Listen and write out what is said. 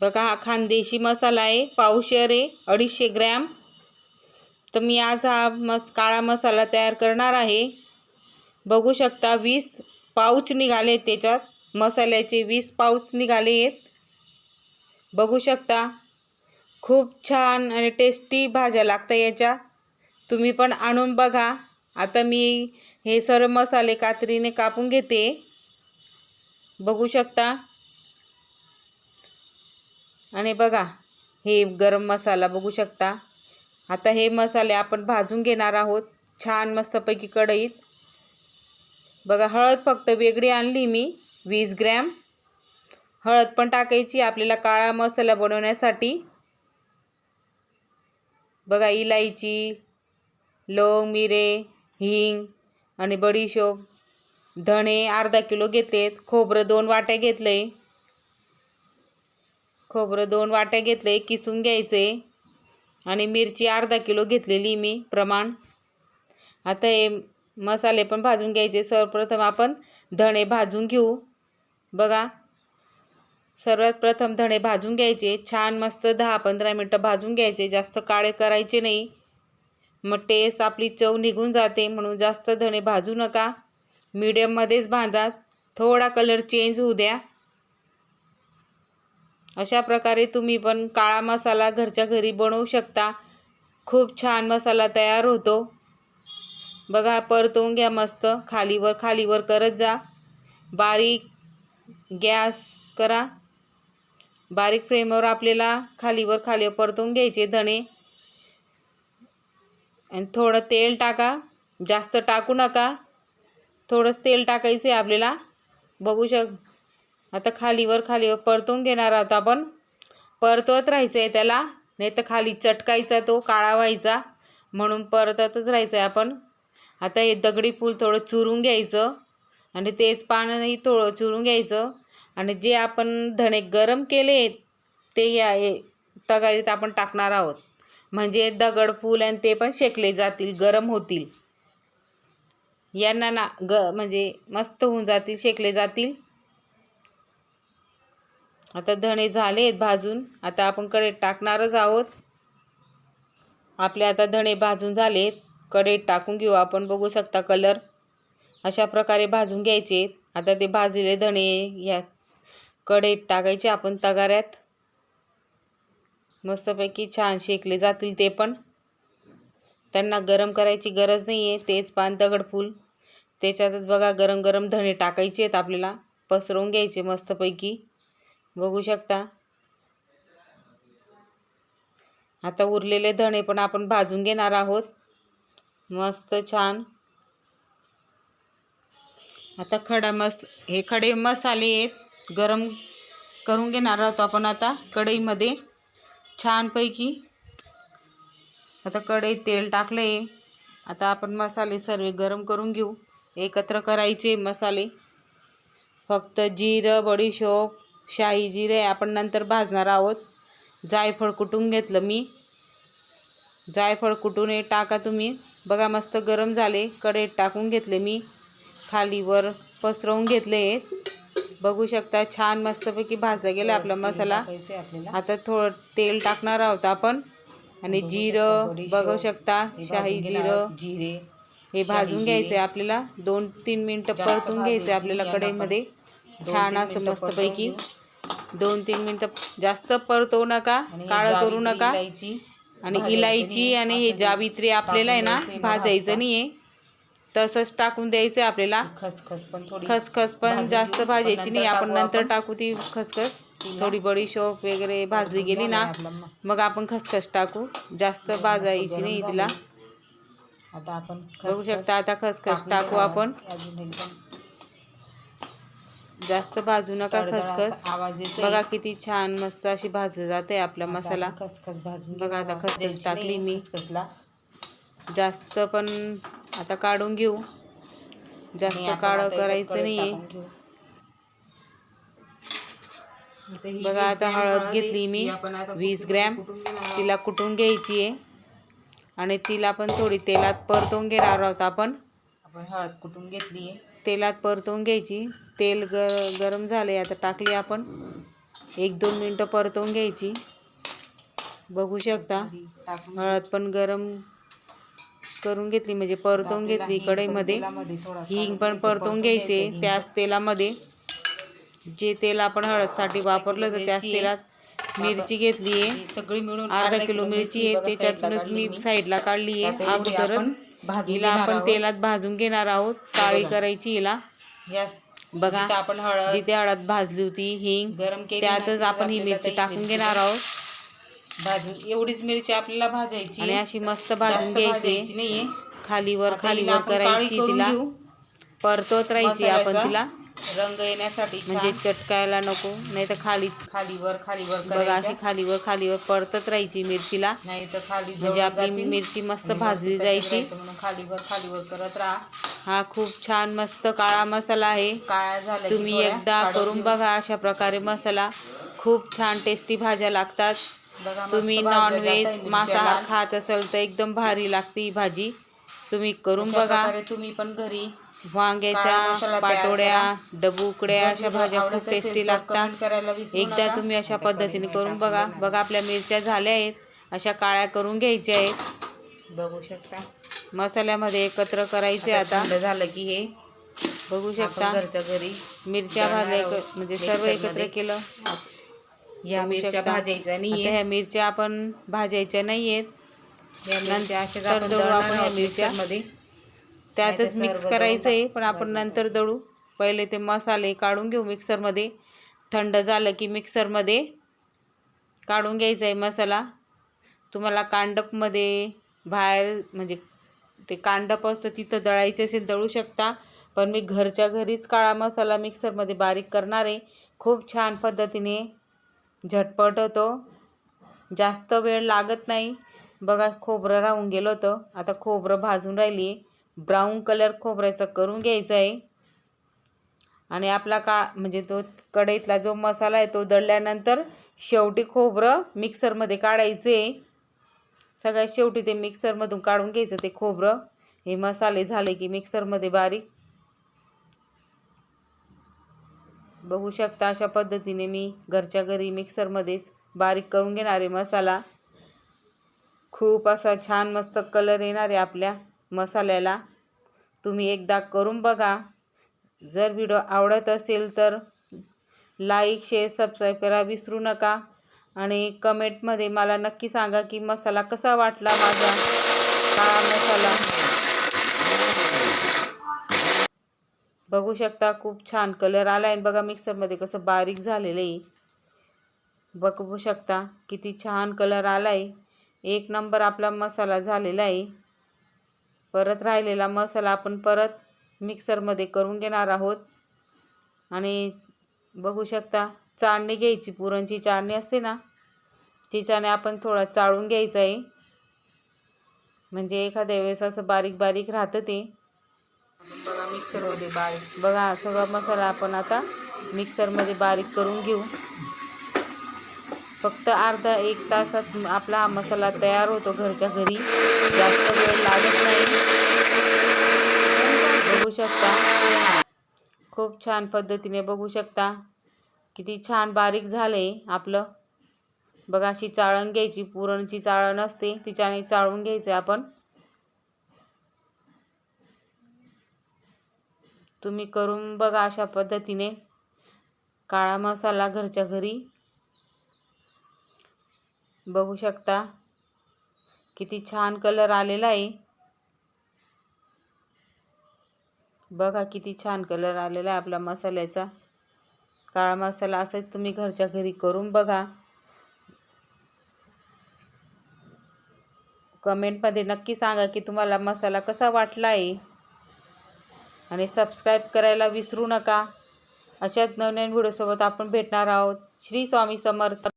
बघा हा खानदेशी मसाला आहे पावशेर आहे अडीचशे ग्रॅम. तर मी आज हा मस काळा मसाला तयार करणार आहे. बघू शकता वीस पाऊच निघाले त्याच्यात. मसाल्याचे वीस पाऊच निघाले आहेत. बघू शकता खूप छान आणि टेस्टी भाज्या लागतात याच्या. तुम्ही पण आणून बघा. आता मी हे सर्व मसाले कात्रीने कापून घेते. बघू शकता आणि बघा हे गरम मसाला बघू शकता. आता हे मसाले आपण भाजून घेणार आहोत. छान मस्तपैकी कढईत. बघा हळद फक्त वेगळी आणली मी वीस ग्रॅम. हळद पण टाकायची आपल्याला काळा मसाला बनवण्यासाठी. बघा इलायची लवंग मिरे हिंग आणि बडीशोप. धणे अर्धा किलो घेतलेत. खोबरं दोन वाट्या घेतलं आहे खोबरं दोन वाट्या घेतले किसून घ्यायचे. आणि मिरची अर्धा किलो घेतलेली मी प्रमाण. आता हे मसाले पण भाजून घ्यायचे. सर्वप्रथम आपण धणे भाजून घेऊ. बघा. सर्वात प्रथम धणे भाजून घ्यायचे. छान मस्त दहा पंधरा मिनटं भाजून घ्यायचे. जास्त काळे करायचे नाही. मग टेस्ट आपली चव निघून जाते. म्हणून जास्त धणे भाजू नका. मीडियममध्येच भांजा थोडा कलर चेंज होऊ द्या. अशा प्रकारे तुम्ही पण काळा मसाला घरच्या घरी बनवू शकता. खूप छान मसाला तयार होतो. बघा परतवून घ्या मस्त. खालीवर खालीवर करत जा. बारीक गॅस करा. बारीक फ्लेमवर आपल्याला खालीवर खालीवर परतवून घ्यायचे धणे. आणि थोडं तेल टाका. जास्त टाकू नका. थोडंच तेल टाकायचं आहे आपल्याला. बघू शक आता खालीवर खालीवर परतून घेणार आहोत आपण. परतवत राहायचं आहे त्याला. नाही तर खाली चटकायचा तो काळा व्हायचा. म्हणून परततच राहायचं आहे आपण. आता हे दगडी फूल थोडं चुरून घ्यायचं. आणि तेच पानंही थोडं चुरून घ्यायचं. आणि जे आपण धणे गरम केले ते या तगारीत आपण टाकणार आहोत. म्हणजे दगड फूल आणि ते पण शेकले जातील गरम होतील. यांना ना ग म्हणजे मस्त होऊन जातील शेकले जातील. आता धणे झाले आहेत भाजून. आता आपण कढईत टाकणारच आहोत. आपले आता धणे भाजून झालेत कढईत टाकून घेऊ. आपण बघू शकता कलर अशा प्रकारे भाजून घ्यायचे आता ते भाजलेले धणे या कढईत टाकायचे आपण तगाऱ्यात. मस्तपैकी छान शेकले जातील ते पण. त्यांना गरम करायची गरज नाही आहे तेच पान दगडफूल त्याच्यातच बघा गरम गरम धणे टाकायचे आहेत आपल्याला. पसरवून घ्यायचे मस्तपैकी. बघू शकता. आता उरलेले धणे पण आपण भाजून घेणार आहोत. मस्त छान. आता खडा मस हे खडे मसाले आहेत. गरम करून घेणार आहोत आपण आता कढईमध्ये. छानपैकी. आता कढईत तेल टाकलं आहे आता आपण मसाले सर्व गरम करून घेऊ. एकत्र करायचे मसाले. फक्त जिरं बडीशोप शाही जिरे आपण नंतर भाजणार आहोत. जायफळ कुटून घेतलं मी. जायफळ कुटून हे टाका तुम्ही. बघा मस्त गरम झाले. कढईत टाकून घेतले मी. खालीवर पसरवून घेतले बघू शकता छान मस्तपैकी भाजला गेला आपला मसाला. आता थोडं तेल टाकणार आहोत आपण. आणि जिरं बघू शकता शाही जिरं. जिरे हे भाजून घ्यायचं आहे आपल्याला. दोन तीन मिनटं परतून घ्यायचं आहे आपल्याला कढईमध्ये. छान असं मस्तपैकी. दोन तीन मिनटं जास्त परतवू नका काळं करू नका. आणि इलायची आणि हे जावित्री आपल्याला आहे ना भाजायचं नाही आहे. तसंच टाकून द्यायचं आहे आपल्याला. खसखस पण थोडी खसखस पण जास्त. भाजायची नाही. आपण नंतर. टाकू ती खसखस. थोडी बडीशोप वगैरे भाजली गेली ना. मग आपण खसखस टाकू. जास्त भाजायची नाही तिला. आता आपण बघू शकता आता खसखस टाकू आपण. जास्त भाजू नका खसखस. बघा किती छान मस्त अशी भाजली जाते आपला मसाला खसखस भाजून बघा. आता खसखस टाकली मी. खसखसला जास्त पण आता काढून घेऊ जास्त काळं करायचं नाही बघा आता हळद. घेतली मी वीस ग्रॅम. तिला कुटून घ्यायची आहे आणि तिला पण थोडी तेलात परतवून घेणार आहोत आपण आपण हळद कुटून घेतली आहे तेलात परतवून घ्यायची तेल ग गरम झाले आता टाकली आपण. एक दोन मिनटं परतवून घ्यायची. बघू शकता. हळद पण गरम करून घेतली म्हणजे परतवून घेतली कढईमध्ये. हिंग पण परतवून घ्यायचे त्याच तेलामध्ये. जे तेल आपण हळदसाठी वापरलं तर त्याच तेलात मिरची घेतली आहे सगळी मिळून अर्धा किलो मिरची आहे त्याच्यातूनच मी साईडला काढली आहे अगोदरच आपण हिला आपण तेलात भाजून घेणार आहोत. काळी करायची हिला. बघा आपण हळद जिथे हळद भाजली होती हिंग गरम केली त्यातच आपण ही मिरची टाकून घेणार आहोत. भाजून एवढीच मिरची आपल्याला भाजायची. आणि अशी मस्त भाजून घ्यायची. नाहीये. खालीवर खालीवर करायची तिला. परतवत राहायची आपण तिला. रंग येण्यासाठी म्हणजे. चटकायला नको नाही तर खालीच. खालीवर खालीवर बघा अशी खालीवर खालीवर परतत राहायची मिरचीला. नाही तर खाली म्हणजे आपली. मिरची मस्त भाजली जायची. म्हणून खालीवर खालीवर करत राहा. हा खूप छान मस्त काळा मसाला आहे. काळ्या झाल्या की तुम्ही एकदा करून. बघा अशा प्रकारे मसाला. खूप छान टेस्टी भाज्या लागतात. तुम्ही नॉनव्हेज मांसाहार. खात असाल तर एकदम भारी लागते ही भाजी. तुम्ही करून बघा. तुम्ही पण घरी काळा वांग्याच्या पाटोड्या. डबुकड्या अशा भाज्या खूप टेस्टी लागतात एकदा. तुम्ही अशा पद्धतीने करून बघा. बघा आपल्या मिरच्या झाल्या आहेत अशा काळ्या करून घ्यायच्या आहेत बघू शकता मसाल्यामध्ये एकत्र करायचे आता झालं की हे बघू शकता घरच्या घरी मिरच्या. एक- म्हणजे सर्व एकत्र. केलं या मिरच्या. भाजायच्या नाहीये ह्या मिरच्या आपण भाजायच्या नाही आहेत मिरच्या आपण दळू दळणार त्यातच मिक्स करायचं आहे पण आपण नंतर दळू. पहिले ते मसाले काढून घेऊ मिक्सरमध्ये थंड झालं की मिक्सरमध्ये काढून घ्यायचा आहे मसाला. तुम्हाला कांडपमध्ये बाहेर म्हणजे ते कांडप असतं तिथं दळायचं असेल दळू शकता. पण मी घरच्या घरीच काळा मसाला मिक्सरमध्ये बारीक करणार आहे. खूप छान पद्धतीने झटपट होतो. जास्त वेळ लागत नाही. बघा खोबरं राहून गेलं होतं. आता खोबरं भाजून राहिली आहे ब्राऊन कलर खोबऱ्याचा करून घ्यायचा आहे. आणि आपला का म्हणजे तो कढईतला जो मसाला आहे तो दळल्यानंतर शेवटी खोबरं मिक्सरमध्ये काढायचं आहे. सगळ्यात शेवटी ते मिक्सरमधून काढून घ्यायचं ते खोबरं. हे मसाले झाले की मिक्सरमध्ये बारीक. बघू शकता अशा पद्धतीने मी घरच्या घरी मिक्सरमध्येच बारीक करून घेणारे मसाला. खूप असा छान मस्त कलर येणार आहे आपल्या. मसाल्याला तुम्ही एकदा करून बघा. जर व्हिडिओ आवडत असेल तर लाईक शेअर सबस्क्राईब करा विसरू नका. आणि कमेंटमध्ये मला नक्की सांगा की मसाला कसा वाटला माझा काळा मसाला. बघू शकता खूप छान कलर आला आहे बघा मिक्सरमध्ये कसं बारीक झालेलं आहे बघू शकता किती छान कलर आला आहे एक नंबर आपला मसाला झालेला आहे. परत राहिलेला मसाला आपण परत मिक्सरमध्ये करून घेणार आहोत. आणि बघू शकता चाळणी घ्यायची पुरणची चाळणी असते ना तिच्याने आपण थोडा चाळून घ्यायचं आहे. म्हणजे एखाद्या वेळेस असं बारीक बारीक राहतं ते. बघा मिक्सरमध्ये बारीक बघा सगळा मसाला आपण आता मिक्सरमध्ये बारीक करून घेऊ. फक्त अर्धा एक तासात आपला हा मसाला तयार होतो घरच्या घरी. जास्त वेळ लागत नाही. बघू शकता. खूप छान पद्धतीने बघू शकता. किती छान बारीक झालं आहे आपलं. बघा अशी चाळण घ्यायची पुरणची चाळण असते तिच्याने चाळून घ्यायचं आपण. तुम्ही करून बघा अशा पद्धतीने. काळा मसाला घरच्या घरी. बघू शकता. किती छान कलर आलेला आहे. बघा किती छान कलर आलेला आहे आपला मसाल्याचा. काळा मसाला असंच तुम्ही घरच्या घरी करून बघा. कमेंटमध्ये नक्की सांगा की तुम्हाला मसाला कसा वाटला आहे. आणि सबस्क्राईब करायला विसरू नका. अशाच नवनवीन व्हिडिओसोबत आपण भेटणार आहोत. श्री स्वामी समर्थ.